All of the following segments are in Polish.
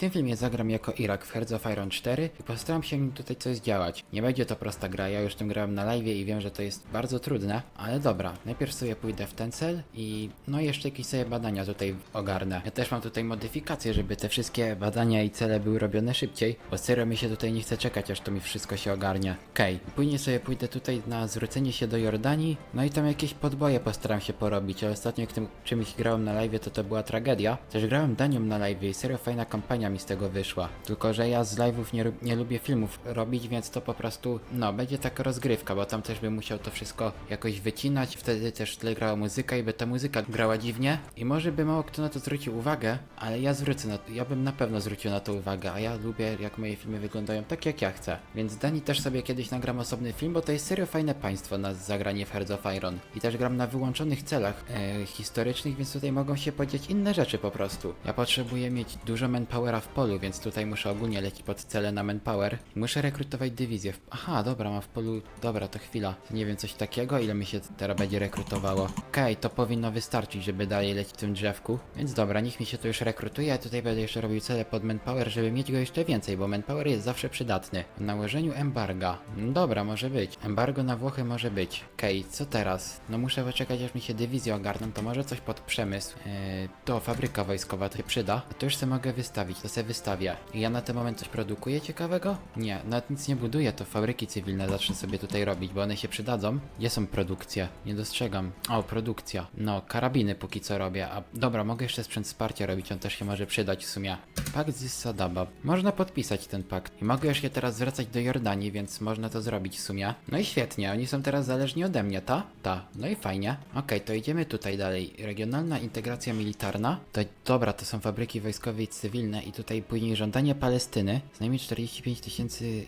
tym filmie zagram jako Irak w Hearts of Iron 4 i postaram się tutaj coś działać. Nie będzie to prosta gra, ja już tym grałem na live i wiem, że to jest bardzo trudne, ale dobra, najpierw sobie pójdę w ten cel i no jeszcze jakieś sobie badania tutaj ogarnę. Ja też mam tutaj modyfikacje, żeby te wszystkie badania i cele były robione szybciej, bo serio mi się tutaj nie chce czekać, aż to mi wszystko się ogarnia. Okej, później sobie pójdę tutaj na zwrócenie się do Jordanii, no i tam jakieś podboje postaram się porobić, ale ostatnio jak tym czymś grałem na live, to to była tragedia. Też grałem Danią na live i serio fajna kampania mi z tego wyszła. Tylko, że ja z live'ów nie, nie lubię filmów robić, więc to po prostu, no, będzie taka rozgrywka, bo tam też bym musiał to wszystko jakoś wycinać, wtedy też tle grała muzyka i by ta muzyka grała dziwnie i może by mało kto na to zwrócił uwagę, ale ja zwrócę na to, ja bym na pewno zwrócił na to uwagę, a ja lubię jak moje filmy wyglądają tak jak ja chcę. Więc Dani też sobie kiedyś nagram osobny film, bo to jest serio fajne państwo na zagranie w Hearts of Iron. I też gram na wyłączonych celach e, historycznych, więc tutaj mogą się podziać inne rzeczy po prostu. Ja potrzebuję mieć dużo manpowera w polu, więc tutaj muszę ogólnie lecieć pod cele na manpower. Muszę rekrutować dywizję. Aha, dobra, mam w polu... Dobra, to chwila. Nie wiem, coś takiego? Ile mi się teraz będzie rekrutowało? Okej, to powinno wystarczyć, żeby dalej lecieć w tym drzewku. Więc dobra, niech mi się to już rekrutuje, a tutaj będę jeszcze robił cele pod manpower, żeby mieć go jeszcze więcej, bo manpower jest zawsze przydatny. W nałożeniu embarga. No dobra, może być. Embargo na Włochy może być. Okej, co teraz? No muszę poczekać, aż mi się dywizje ogarną, to może coś pod przemysł. Eee, to fabryka wojskowa to się przyda. A to już sobie mogę wystawić, to sobie wystawię. I ja na ten moment coś produkuję ciekawego? Nie, nawet nic nie buduję, to fabryki cywilne zacznę sobie tutaj robić, bo one się przydadzą. Gdzie są produkcje? Nie dostrzegam. O, produkcja. No, karabiny póki co robię. A dobra, mogę jeszcze sprzęt wsparcia robić, on też się może przydać w sumie. Pakt z Sadaba. Można podpisać ten pakt. I mogę już się teraz zwracać do Jordanii, więc można to zrobić w sumie. No i świetnie, oni są teraz zależni ode mnie, ta? Ta. No i fajnie. Okej, to idziemy tutaj dalej. Regionalna integracja militarna. To dobra, to są fabryki wojskowe i cywilne i tutaj później żądanie Palestyny. Z najmniej 45 tysięcy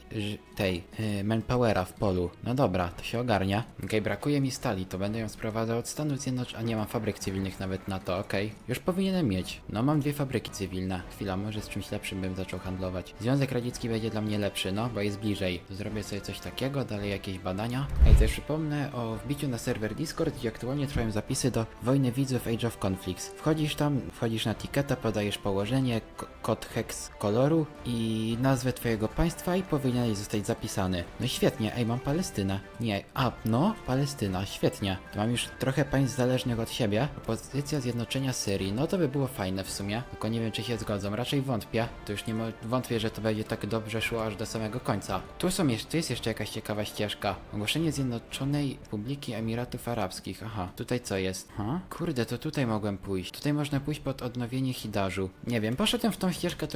tej yy, manpowera w polu. No dobra, to się ogarnia. Okej, brakuje mi stali, to będę ją sprowadzał od Stanów Zjednoczonych, a nie mam fabryk cywilnych nawet na to, okej. Już powinienem mieć. No mam dwie fabryki cywilne. Chwila, może z czymś lepszym bym zaczął handlować. Związek Radziecki będzie dla mnie lepszy, no, bo jest bliżej. Zrobię sobie coś takiego, dalej jakieś badania. Ej, też przypomnę o wbiciu na serwer Discord, gdzie aktualnie trwają zapisy do Wojny Widzów Age of Conflicts. Wchodzisz tam, wchodzisz na tiketa, podajesz położenie, ko- kod hex koloru i nazwę twojego państwa i powinieneś zostać zapisany. No świetnie, ej, mam Palestynę. Nie, a, no, Palestyna, świetnie. To mam już trochę państw zależnych od siebie. Propozycja zjednoczenia Syrii, no to by było fajne w sumie, tylko nie wiem czy się zgodzą, raczej wątpię. To już nie wątpię, że to będzie tak dobrze szło aż do samego końca. Tu są jeszcze, tu jest jeszcze jakaś ciekawa ścieżka. Ogłoszenie Zjednoczonej Republiki Emiratów Arabskich, aha, tutaj co jest? Ha? Kurde, to tutaj mogłem pójść. Tutaj można pójść pod odnowienie Hidarzu. Nie wiem, poszedłem w tą ścieżkę, to